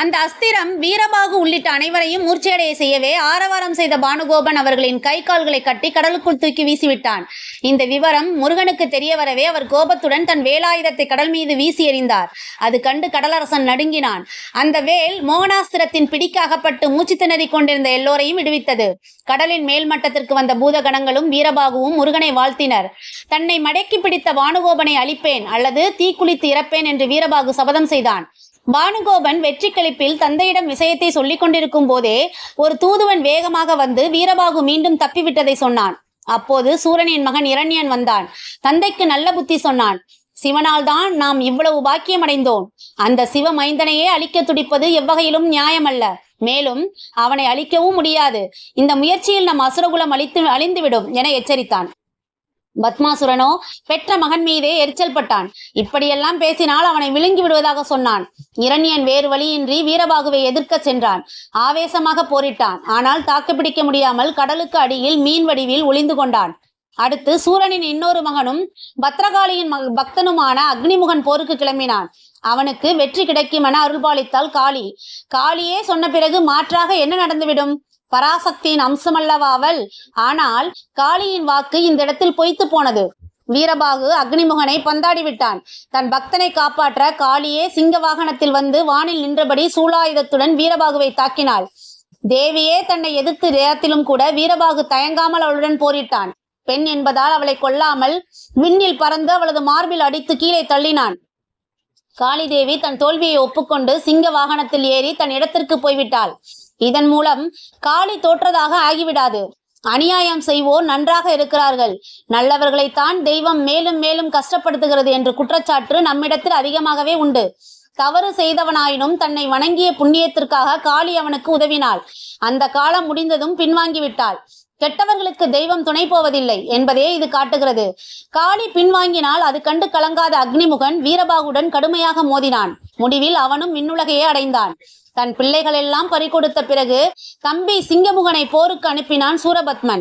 அந்த அஸ்திரம் வீரபாகு உள்ளிட்ட அனைவரையும் மூர்ச்சையடைய செய்யவே ஆரவாரம் செய்த பானுகோபன் அவர்களின் கை கால்களை கட்டி கடலுக்குள் தூக்கி வீசிவிட்டான். இந்த விவரம் முருகனுக்கு தெரிய வரவே அவர் கோபத்துடன் தன் வேலாயுதத்தை கடல் மீது வீசி எறிந்தார். அது கண்டு கடலரசன் நடுங்கினான். அந்த வேல் மோகனாஸ்திரத்தின் பிடிக்க அகப்பட்டு மூச்சு திணறிக் கொண்டிருந்த எல்லோரையும் விடுவித்தது. கடலின் மேல் மட்டத்திற்கு வந்த பூதகணங்களும் வீரபாகுவும் முருகனை வாழ்த்தினர். தன்னை மடக்கி பிடித்த பானுகோபனை அழிப்பேன் அல்லது தீக்குளித்து இறப்பேன் என்று வீரபாகு சபதம் செய்தான். பானுகோபன் வெற்றி கழிப்பில் தந்தையிடம் விஷயத்தை சொல்லிக் கொண்டிருக்கும் போதே ஒரு தூதுவன் வேகமாக வந்து வீரபாகு மீண்டும் தப்பிவிட்டதை சொன்னான். அப்போது சூரனின் மகன் இரண்யன் வந்தான். தந்தைக்கு நல்ல புத்தி சொன்னான். சிவனால் தான் நாம் இவ்வளவு பாக்கியம் அடைந்தோம் அந்த சிவ மைந்தனையே அழிக்க துடிப்பது எவ்வகையிலும் நியாயமல்ல. மேலும் அவனை அழிக்கவும் முடியாது. இந்த முயற்சியில் நம் அசுரகுலம் அழித்து அழிந்துவிடும் என எச்சரித்தான். பத்மாசுரனோ பெற்ற மகன் மீதே எரிச்சல் பட்டான். இப்படியெல்லாம் பேசினால் அவனை விழுங்கி விடுவதாக சொன்னான். இரண்யன் வேறு வழியின்றி வீரபாகுவை எதிர்க்க சென்றான். ஆவேசமாக போரிட்டான். ஆனால் தாக்குப்பிடிக்க முடியாமல் கடலுக்கு அடியில் மீன் வடிவில் ஒளிந்து கொண்டான். அடுத்து சூரனின் இன்னொரு மகனும் பத்ரகாளியின் மக- பக்தனுமான அக்னிமுகன் போருக்கு கிளம்பினான். அவனுக்கு வெற்றி கிடைக்கும் என அருள்பாலித்தாள் காளி. காளியே சொன்ன பிறகு மாற்றாக என்ன நடந்துவிடும்? பராசக்தியின் அம்சமல்லவா அவள். ஆனால் காளியின் வாக்கு இந்த இடத்தில் பொய்த்து போனது. வீரபாகு அக்னிமுகனை பந்தாடி விட்டான் தன் பக்தனை காப்பாற்ற காளியே சிங்க வாகனத்தில் வந்து வானில் நின்றபடி சூலாயுதத்துடன் வீரபாகுவை தாக்கினாள். தேவியே தன்னை எதிர்த்து நேரத்திலும் கூட வீரபாகு தயங்காமல் அவளுடன் போரிட்டான். பெண் என்பதால் அவளை கொல்லாமல் விண்ணில் பறந்து அவளது மார்பில் அடித்து கீழே தள்ளினான். காளிதேவி தன் தோல்வியை ஒப்புக்கொண்டு சிங்க வாகனத்தில் ஏறி தன் இடத்திற்கு போய்விட்டாள். இதன் மூலம் காளி தோற்றதாக ஆகிவிடாது. அநியாயம் செய்வோர் நன்றாக இருக்கிறார்கள். நல்லவர்களைத்தான் தெய்வம் மேலும் மேலும் கஷ்டப்படுத்துகிறது என்று குற்றச்சாட்டு நம்மிடத்தில் அதிகமாகவே உண்டு. தவறு செய்தவனாயினும் தன்னை வணங்கிய புண்ணியத்திற்காக காளி அவனுக்கு உதவினாள். அந்த காலம் முடிந்ததும் பின்வாங்கி விட்டாள் கெட்டவர்களுக்கு தெய்வம் துணை போவதில்லை என்பதே இது காட்டுகிறது. காளி பின்வாங்கினால் அது கண்டு கலங்காத அக்னிமுகன் வீரபாகுடன் கடுமையாக மோதினான். முடிவில் அவனும் விண்ணுலகையே அடைந்தான். தன் பிள்ளைகளெல்லாம் பறிகொடுத்த பிறகு தம்பி சிங்கமுகனை போருக்கு அனுப்பினான் சூரபத்மன்.